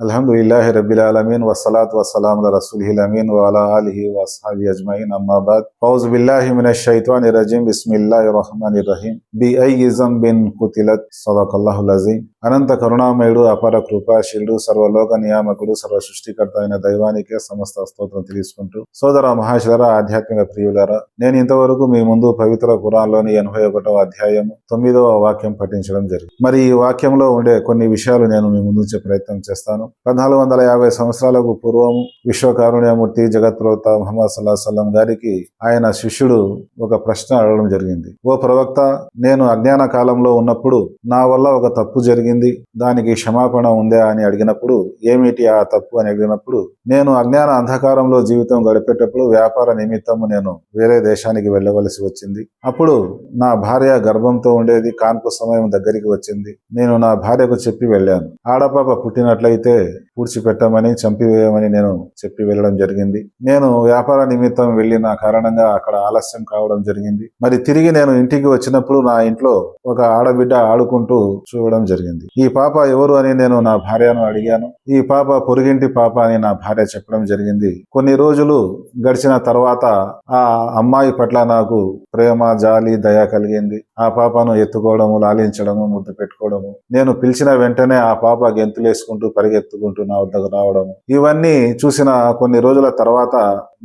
అల్హమ్దుల్లాహి రబ్బిల్ ఆలమీన్ వస్సలాతు వస్సలాం అలా రసూలిహిల్ అమీన్ వాలా ఆలిహి వస్హాబి అజ్మঈన్ అమ్మా ఫౌజ్ బిల్లాహి మినష్ షైతానిర్ రజీం బిస్మిల్లాహి రహమాన్ రహీం బి అయ్యి బిన్ కుతిలత్ సదకల్లాహుల్ అజీం అనంత కరుణామయుడు అపర కృపాశీలుడు సర్వలోక నియామకుడు సర్వ సృష్టికర్త అయిన దైవానికే సమస్త స్తోత్రం తీసుకుంటూ సోదర మహాశిలరా ఆధ్యాత్మిక ప్రియులరా నేను ఇంతవరకు మీ ముందు పవిత్ర ఖురాన్లోని ఎనభై ఒకటవ అధ్యాయం తొమ్మిదవ వాక్యం పఠించడం జరిగింది. మరి ఈ వాక్యంలో ఉండే కొన్ని విషయాలు నేను మీ ముందు ప్రయత్నం చేస్తాను. పద్నాలుగు వందల యాభై సంవత్సరాలకు పూర్వం విశ్వకారుణ్యమూర్తి జగత్ప్రవక్త మహమ్మద్ సల్లా సల్లం గారికి ఆయన శిష్యుడు ఒక ప్రశ్న అడగడం జరిగింది. ఓ ప్రవక్త నేను అజ్ఞాన కాలంలో ఉన్నప్పుడు నా వల్ల ఒక తప్పు జరిగింది. దానికి క్షమాపణ ఉందా? అని అడిగినప్పుడు ఏమిటి ఆ తప్పు? అని అడిగినప్పుడు నేను అజ్ఞాన అంధకారంలో జీవితం గడిపేటప్పుడు వ్యాపార నిమిత్తము నేను వేరే దేశానికి వెళ్ళవలసి వచ్చింది. అప్పుడు నా భార్య గర్భంతో ఉండేది కాన్పు సమయం దగ్గరికి వచ్చింది. నేను నా భార్యకు చెప్పి వెళ్ళాను. ఆడపాప పుట్టినట్లయితే పూడ్చిపెట్టమని చంపివేయమని నేను చెప్పి వెళ్ళడం జరిగింది. నేను వ్యాపార నిమిత్తం వెళ్ళిన కారణంగా అక్కడ ఆలస్యం కావడం జరిగింది. మరి తిరిగి నేను ఇంటికి వచ్చినప్పుడు నా ఇంట్లో ఒక ఆడబిడ్డ ఆడుకుంటూ చూడడం జరిగింది. ఈ పాప ఎవరు అని నేను నా భార్యను అడిగాను. ఈ పాప పొరుగింటి పాప అని నా భార్య చెప్పడం జరిగింది. కొన్ని రోజులు గడిచిన తర్వాత ఆ అమ్మాయి పట్ల నాకు ప్రేమ జాలి దయ కలిగింది. ఆ పాపను ఎత్తుకోవడము లాలించడము ముద్దు పెట్టుకోవడము. నేను పిలిచిన వెంటనే ఆ పాప గెంతులేసుకుంటూ పరిగెత్తు పరిగెత్తుకుంటూ నా వద్దకు రావడం ఇవన్నీ చూసిన కొన్ని రోజుల తర్వాత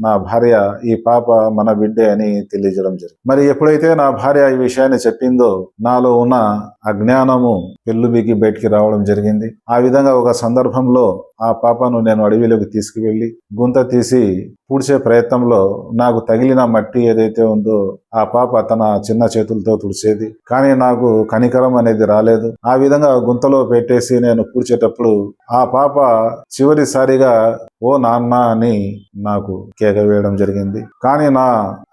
నా భార్య ఈ పాప మన బిడ్డే అని తెలియజేయడం జరిగింది. మరి ఎప్పుడైతే నా భార్య ఈ విషయాన్ని చెప్పిందో నాలో ఉన్న అజ్ఞానము పెళ్ళుబికి బయటికి రావడం జరిగింది. ఆ విధంగా ఒక సందర్భంలో ఆ పాపను నేను అడవిలోకి తీసుకువెళ్ళి గుంత తీసి పూడ్చే ప్రయత్నంలో నాకు తగిలిన మట్టి ఏదైతే ఉందో ఆ పాప తన చిన్న చేతులతో తుడిచేది. కానీ నాకు కనికరం అనేది రాలేదు. ఆ విధంగా గుంతలో పెట్టేసి నేను పూడ్చేటప్పుడు ఆ పాప చివరిసారిగా ఓ నాన్న అని నాకు కేక వేయడం జరిగింది. కానీ నా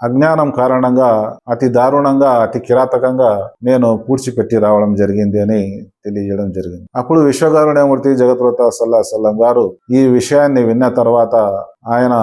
అజ్ఞానం కారణంగా అతి దారుణంగా అతి కిరాతకంగా నేను పూడ్చిపెట్టి రావడం జరిగింది అని తెలియజేయడం జరిగింది. అప్పుడు విశ్వకారుణ్యమూర్తి జగత్వత సల్లా సల్లం గారు ఈ విషయాన్ని విన్న తర్వాత ఆయన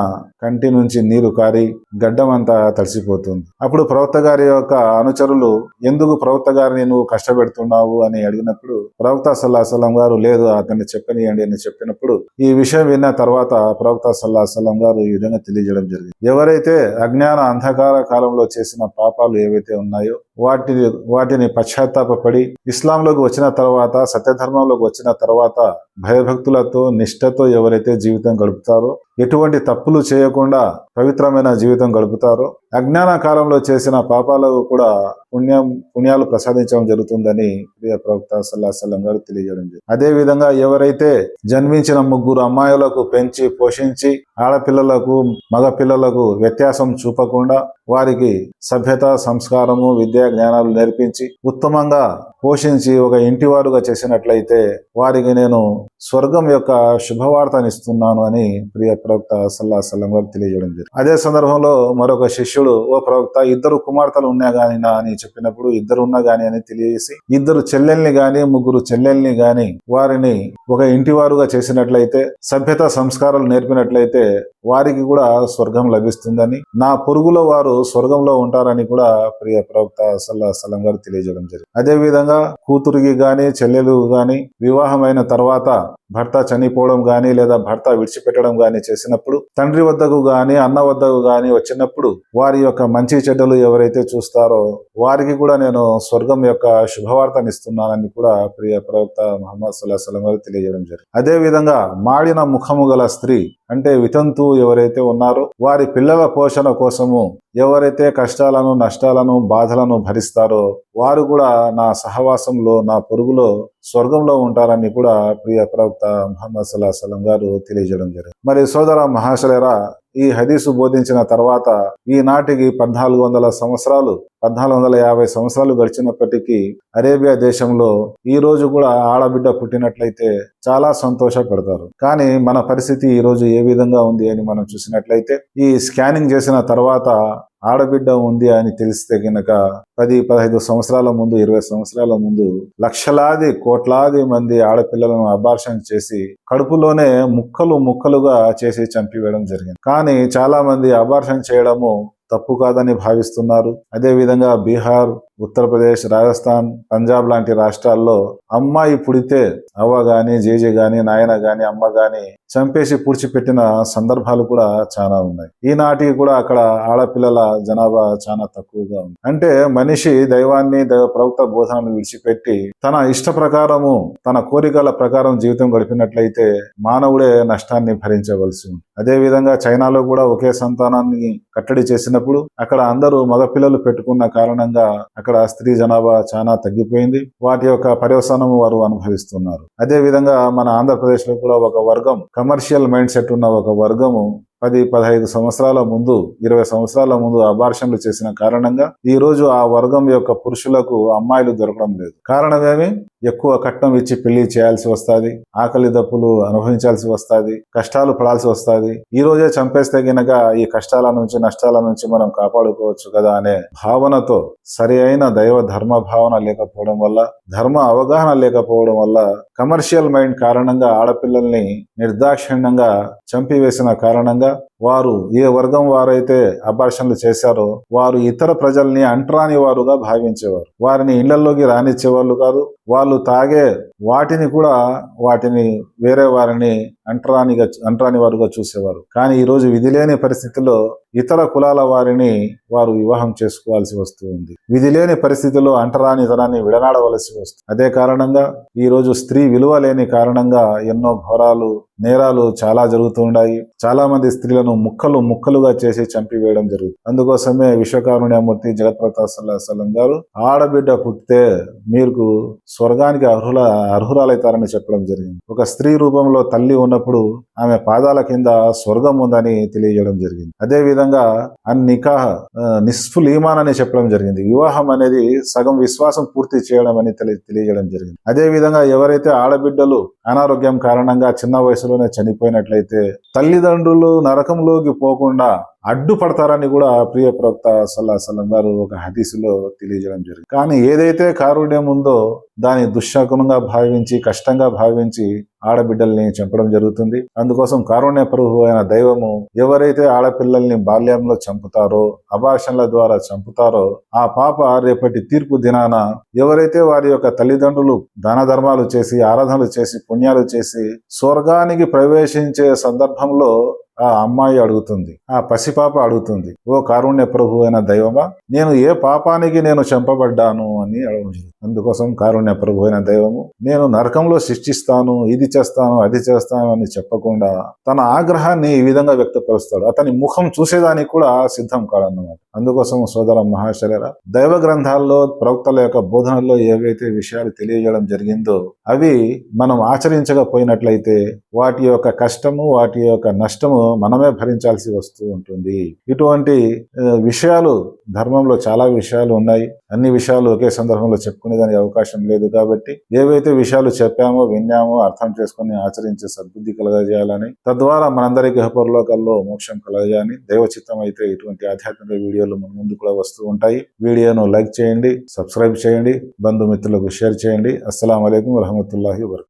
కంటి నుంచి నీరు కారి గడ్డమంతా తడిసిపోతుంది. అప్పుడు ప్రవక్త గారి యొక్క అనుచరులు ఎందుకు ప్రవక్త గారిని నువ్వు కష్టపెడుతున్నావు? అని అడిగినప్పుడు ప్రవక్త సల్లాహసలం గారు లేదు అతన్ని చెప్పనియండి అని చెప్పినప్పుడు ఈ విషయం విన్న తర్వాత ప్రవక్త సల్లాహసలం గారు ఈ విధంగా తెలియజేయడం జరిగింది. ఎవరైతే అజ్ఞాన అంధకార కాలంలో చేసిన పాపాలు ఏవైతే ఉన్నాయో వాటిని వాటిని పశ్చాత్తాపడి ఇస్లాంలోకి వచ్చిన తర్వాత సత్యధర్మంలోకి వచ్చిన తర్వాత భయభక్తులతో నిష్ఠతో ఎవరైతే జీవితం గడుపుతారో ఎటువంటి తప్పులు చేయకుండా పవిత్రమైన జీవితం గడుపుతారో అజ్ఞాన కాలంలో చేసిన పాపాలకు కూడా పుణ్యం పుణ్యాలు ప్రసాదించడం జరుగుతుందని ప్రియ ప్రవక్త సల్లా సల్లం గారు తెలియజేయడం జరిగింది. అదే విధంగా ఎవరైతే జన్మించిన ముగ్గురు అమ్మాయిలకు పెంచి పోషించి ఆడపిల్లలకు మగ పిల్లలకు వ్యత్యాసం చూపకుండా వారికి సభ్యత సంస్కారము విద్యా జ్ఞానాలు నేర్పించి ఉత్తమంగా పోషించి ఒక ఇంటివారుగా చేసినట్లయితే వారికి నేను స్వర్గం యొక్క శుభవార్తనిస్తున్నాను అని ప్రియ ప్రవక్త సల్లా సల్లం గారు తెలియజేయడం జరిగింది. అదే సందర్భంలో మరొక శిష్యుడు ఓ ప్రవక్త ఇద్దరు కుమార్తెలు ఉన్నా గాని నా అని చెప్పినప్పుడు ఇద్దరు ఉన్నా గాని అని తెలియజేసి ఇద్దరు చెల్లెల్ని గాని ముగ్గురు చెల్లెల్ని గాని వారిని ఒక ఇంటివారుగా చేసినట్లయితే సభ్యత సంస్కారాలు నేర్పినట్లయితే వారికి కూడా స్వర్గం లభిస్తుందని నా పొరుగులో వారు స్వర్గంలో ఉంటారని కూడా ప్రియ ప్రవక్త సల్లా సల్లం గారు తెలియజేయడం జరిగింది. అదే విధంగా కూతురికి గాని చెల్లెలు గాని వివాహమైన తర్వాత భర్త చనిపోవడం గాని లేదా భర్త విడిచిపెట్టడం గాని చేసినప్పుడు తండ్రి వద్దకు గాని అన్న వద్దకు గాని వచ్చినప్పుడు వారి యొక్క మంచి చెడ్డలు ఎవరైతే చూస్తారో వారికి కూడా నేను స్వర్గం యొక్క శుభవార్తను ఇస్తున్నానని కూడా ప్రియ ప్రవక్త మహమ్మద్ సల్లాహ్ సలం గారు తెలియజేయడం జరిగింది. అదే విధంగా మాడిన ముఖము గల స్త్రీ అంటే వితంతు ఎవరైతే ఉన్నారో వారి పిల్లల పోషణ కోసము ఎవరైతే కష్టాలను నష్టాలను బాధలను భరిస్తారో వారు కూడా నా సహవాసంలో నా పొరుగులో స్వర్గంలో ఉంటారని కూడా ప్రియ ప్రవక్త మహమ్మద్ సల్లా సలం గారు తెలియజేయడం జరిగింది. మరి సోదర మహాశలేరా ఈ హదీసు బోధించిన తర్వాత ఈనాటికి పద్నాలుగు వందల సంవత్సరాలు పద్నాలుగు వందల యాభై సంవత్సరాలు గడిచినప్పటికీ అరేబియా దేశంలో ఈ రోజు కూడా ఆడబిడ్డ పుట్టినట్లయితే చాలా సంతోషపడతారు. కానీ మన పరిస్థితి ఈ రోజు ఏ విధంగా ఉంది అని మనం చూసినట్లయితే ఈ స్కానింగ్ చేసిన తర్వాత ఆడబిడ్డ ఉంది అని తెలిస్తే గనక పది పదహైదు సంవత్సరాల ముందు ఇరవై సంవత్సరాల ముందు లక్షలాది కో కోట్లాది మంది ఆడపిల్లలను అబార్షన్ చేసి కడుపులోనే ముక్కలు ముక్కలుగా చేసి చంపివేయడం జరిగింది. కానీ చాలా మంది అబార్షన్ చేయడము తప్పు కాదని భావిస్తున్నారు. అదే విధంగా బీహార్ ఉత్తరప్రదేశ్ రాజస్థాన్ పంజాబ్ లాంటి రాష్ట్రాల్లో అమ్మాయి పుడితే అవ్వ గాని జేజే గాని నాయన గాని అమ్మ గాని చంపేసి పూడ్చిపెట్టిన సందర్భాలు కూడా చాలా ఉన్నాయి. ఈనాటికి కూడా అక్కడ ఆడపిల్లల జనాభా చాలా తక్కువగా ఉంది. అంటే మనిషి దైవాన్ని దైవ ప్రవక్త బోధనను విడిచిపెట్టి తన ఇష్ట ప్రకారము తన కోరికల ప్రకారం జీవితం గడిపినట్లయితే మానవుడే నష్టాన్ని భరించవలసి ఉంది అదే విధంగా చైనాలో కూడా ఒకే సంతానాన్ని కట్టడి చేసినప్పుడు అక్కడ అందరూ మగపిల్లలు పెట్టుకున్న కారణంగా అక్కడ స్త్రీ జనాభా చాలా తగ్గిపోయింది. వాటి యొక్క పర్యవసానం వారు అనుభవిస్తున్నారు. అదే విధంగా మన ఆంధ్రప్రదేశ్లో కూడా ఒక వర్గం కమర్షియల్ మైండ్ సెట్ ఉన్న ఒక వర్గము పది పదహైదు సంవత్సరాల ముందు ఇరవై సంవత్సరాల ముందు అబార్షన్లు చేసిన కారణంగా ఈ రోజు ఆ వర్గం యొక్క పురుషులకు అమ్మాయిలు దొరకడం లేదు. కారణమేమి? ఎక్కువ కట్నం ఇచ్చి పెళ్ళి చేయాల్సి వస్తుంది ఆకలి దప్పులు అనుభవించాల్సి వస్తుంది కష్టాలు పడాల్సి వస్తుంది. ఈ రోజే చంపేస్తే గినక ఈ కష్టాల నుంచి నష్టాల నుంచి మనం కాపాడుకోవచ్చు కదా అనే భావనతో సరి అయిన దైవ ధర్మ భావన లేకపోవడం వల్ల ధర్మ అవగాహన లేకపోవడం వల్ల కమర్షియల్ మైండ్ కారణంగా ఆడపిల్లల్ని నిర్దాక్షిణ్యంగా చంపివేసిన కారణంగా వారు ఏ వర్గం వారైతే అబార్షన్లు చేశారో వారు ఇతర ప్రజల్ని అంటరాని వారుగా భావించేవారు. వారిని ఇళ్ళలోకి రానిచ్చేవాళ్ళు కాదు. వాళ్ళు తాగే వాటిని కూడా వాటిని వేరే వారిని అంటరానిగా అంటరాని వారుగా చూసేవారు. కానీ ఈ రోజు విధి లేని పరిస్థితిలో ఇతర కులాల వారిని వారు వివాహం చేసుకోవాల్సి వస్తుంది విధి లేని పరిస్థితిలో అంటరానితనాన్ని విడనాడవలసి వస్తుంది అదే కారణంగా ఈ రోజు స్త్రీ విలువ లేని కారణంగా ఎన్నో ఘోరాలు నేరాలు చాలా జరుగుతుంటాయి చాలా మంది స్త్రీలను ముక్కలు ముక్కలుగా చేసి చంపివేయడం జరుగుతుంది. అందుకోసమే విశ్వకారుణ్యమూర్తి జగత్ప్రతాప్ సల్లాహం గారు ఆడబిడ్డ పుట్టితే మీరు స్వర్గానికి అర్హుల అర్హురాలైతారని చెప్పడం జరిగింది. ఒక స్త్రీ రూపంలో తల్లి ఉన్నప్పుడు ఆమె పాదాల కింద స్వర్గం ఉందని తెలియజేయడం జరిగింది. అదే విధంగా అన్ నికాహ్ నిస్ఫుల్ ఈమాన్ అని చెప్పడం జరిగింది. వివాహం అనేది సగం విశ్వాసం పూర్తి చేయడం అని తెలి తెలియజేయడం జరిగింది. అదే విధంగా ఎవరైతే ఆడబిడ్డలు అనారోగ్యం కారణంగా చిన్న వయసులోనే చనిపోయినట్లయితే తల్లిదండ్రులు నరకంలోకి పోకుండా అడ్డుపడతారని కూడా ప్రియ ప్రవక్త సల్లా సలం గారు ఒక హదీసులో తెలియజేయడం జరిగింది. కానీ ఏదైతే కారుణ్యం ఉందో దాని దుశ్శకునంగా భావించి కష్టంగా భావించి ఆడబిడ్డల్ని చంపడం జరుగుతుంది. అందుకోసం కారుణ్య ప్రభు అయిన దైవము ఎవరైతే ఆడపిల్లల్ని బాల్యంలో చంపుతారో అభాషణల ద్వారా చంపుతారో ఆ పాప రేపటి తీర్పు దినాన ఎవరైతే వారి యొక్క తల్లిదండ్రులు దాన ధర్మాలు చేసి ఆరాధనలు చేసి పుణ్యాలు చేసి స్వర్గానికి ప్రవేశించే సందర్భంలో ఆ అమ్మాయి అడుగుతుంది. ఆ పసిపాప అడుగుతుంది. ఓ కారుణ్య ప్రభు అయిన దైవమా నేను ఏ పాపానికి నేను చంపబడ్డాను? అని అడుగుతుంది. అందుకోసం కారుణ్య ప్రభు అయిన దైవము నేను నరకంలో శిక్షిస్తాను ఇది చేస్తాను అది చేస్తాను అని చెప్పకుండా తన ఆగ్రహాన్ని ఈ విధంగా వ్యక్తపరుస్తాడు. అతని ముఖం చూసేదానికి కూడా సిద్ధం కాడన్నమాట. అందుకోసం సోదర మహాశరర దైవ గ్రంథాల్లో ప్రవక్తల యొక్క బోధనల్లో ఏవైతే విషయాలు తెలియజేయడం జరిగిందో అవి మనం ఆచరించకపోయినట్లయితే వాటి యొక్క కష్టము వాటి యొక్క నష్టము మనమే భరించాల్సి వస్తూ ఉంటుంది. ఇటువంటి విషయాలు ధర్మంలో చాలా విషయాలు ఉన్నాయి. అన్ని విషయాలు ఒకే సందర్భంలో చెప్పుకునేదానికి అవకాశం లేదు కాబట్టి ఏవైతే విషయాలు చెప్పామో విన్నామో అర్థం చేసుకుని ఆచరించే సద్బుద్ధి కలగజేయాలని తద్వారా మనందరికీ హపరలోకాల్లో మోక్షం కలగజేయాలని దైవచిత్తం అయితే ఇటువంటి ఆధ్యాత్మిక వీడియోలు మన ముందు కూడా వస్తూ ఉంటాయి. వీడియోను లైక్ చేయండి సబ్స్క్రైబ్ చేయండి బంధుమిత్రులకు షేర్ చేయండి. అస్సలం అయికం వరహమతుల్లాహి వరకు